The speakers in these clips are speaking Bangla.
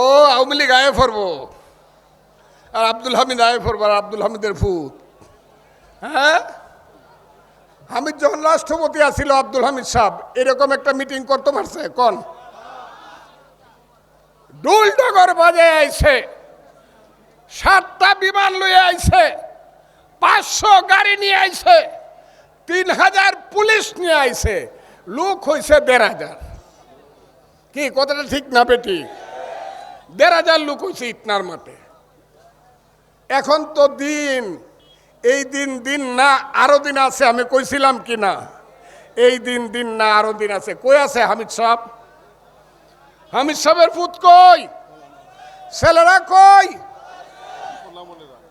ও আওয়ামী লীগ আয়ে পড়ব আর আব্দুল হামিদ আয়ে পড়ব আর আব্দুল হামিদের ফুত। হ্যাঁ? হামিদ যখন রাষ্ট্রপতি আসছিল আব্দুল হামিদ সাহেব, এরকম একটা মিটিং করতে পারছে, কন? ডুল ডগর বাজে আইছে। সাতটা বিমান লয়ে আইছে। পাঁচশো গাড়ি নিয়ে আইছে। তিন হাজার পুলিশ নিয়ে আইছে। লোক হয়েছে দেড় হাজার। কি, কথাটা ঠিক না, বেটি? দেড় হাজার লোক হয়েছে ইটনার মাঠে। এখন তো দিন, এই দিন দিন না, আরও দিন আছে, আমি কইছিলাম কি না? এই দিন দিন না, আরও দিন আছে। কই আছে হামিদ সাহেব? হামিদ সাহেবের ফুত কই? ছেলেরা কই?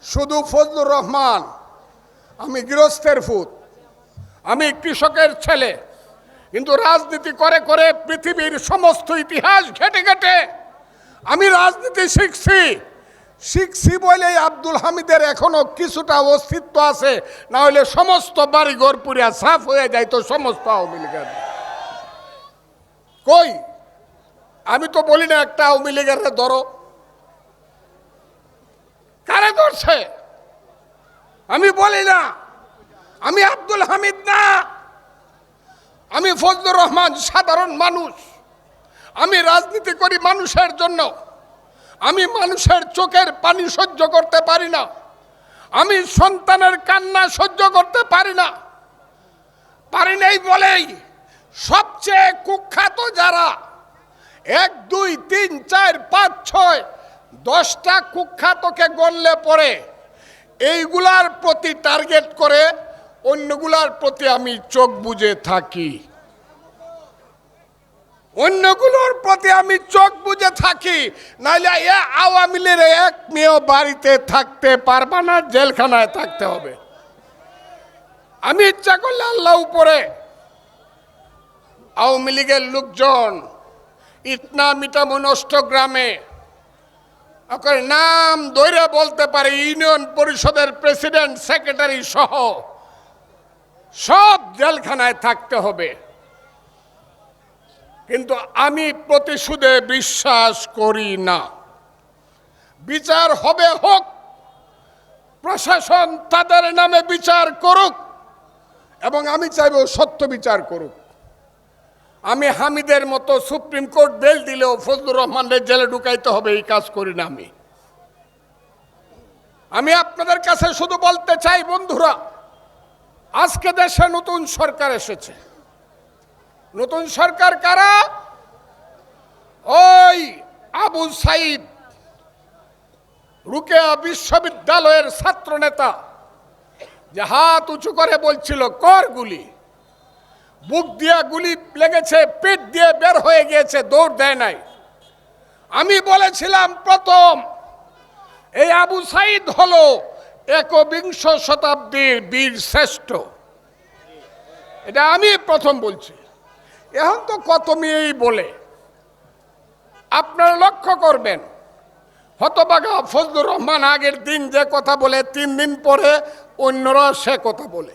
শুধু ফজলুর রহমান, আমি গৃহস্থের ফুত আমি কৃষকের ছেলে। কিন্তু রাজনীতি করে করে পৃথিবীর সমস্ত ইতিহাস ঘেটে ঘেটে আমি রাজনীতি শিখছি। শিখছি বলেই আব্দুল হামিদের এখনও কিছুটা অস্তিত্ব আছে। না হলে সমস্ত বাড়িঘর পুরিয়া সাফ হয়ে যায় তো সমস্ত আওয়ামী লীগের। কই? আমি তো বলি না একটা আওয়ামী লীগের ধরো। কারে ধরছে? আমি বলি না। আমি আব্দুল হামিদ না। আমি ফজলুর রহমান সাধারণ মানুষ। আমি রাজনীতি করি মানুষের জন্য। আমি মানুষের চোখের পানি সহ্য করতে পারি না। আমি সন্তানের কান্না সহ্য করতে পারি না। পারি নাই বলেই সবচেয়ে কুখ্যাত যারা, এক, দুই, তিন, চার, পাঁচ, ছয়, দশটা কুখ্যাতকে গণলে পরে এইগুলার প্রতি টার্গেট করে অন্যগুলার প্রতি আমি চোখ বুজে থাকি। অন্যগুলোর প্রতি আমি চোখ বুজে থাকি, নাইলে এ আওয়ামী লীগের এক মেয়েও বাড়িতে থাকতে পারবা না, জেলখানায় থাকতে হবে। আমি ইচ্ছা করলে আল্লাহ উপরে আওয়ামী লীগের লোকজন ইটনা মিটামন অষ্টগ্রামে ওকে নাম দৈরে বলতে পারে, ইউনিয়ন পরিষদের প্রেসিডেন্ট, সেক্রেটারি সহ সব জেলখানায় থাকতে হবে। কিন্তু আমি প্রতিশোধে বিশ্বাস করি না। বিচার হবে হোক, প্রশাসন তাদের নামে বিচার করুক, এবং আমি চাইব সত্য বিচার করুক। আমি হামিদের মতো সুপ্রিম কোর্ট বেল দিলেও ফজলুর রহমানের জেলে ঢুকাইতে হবে, এই কাজ করি না আমি। আমি আপনাদের কাছে শুধু বলতে চাই, বন্ধুরা, আজকে দেশে নতুন সরকার এসেছে। নতুন সরকার কারা? ওই আবু সাইদ, রুকেয়া বিশ্ববিদ্যালয়ের ছাত্র নেতা যে হাত উঁচু করে বলছিল, কর গুলি। বুক দিয়া গুলি লেগেছে, পেট দিয়ে বের হয়ে গিয়েছে, দৌড় দেয় নাই। আমি বলেছিলাম, প্রথম, এই আবু সাইদ হলো একবিংশ শতাব্দীর বীর শ্রেষ্ঠ। এটা আমি প্রথম বলছি। এখন তো কত মেয়েই বলে। আপনারা লক্ষ্য করবেন, হতবাগা ফজলুর রহমান আগের দিন যে কথা বলে, তিন দিন পরে অন্যরা সে কথা বলে।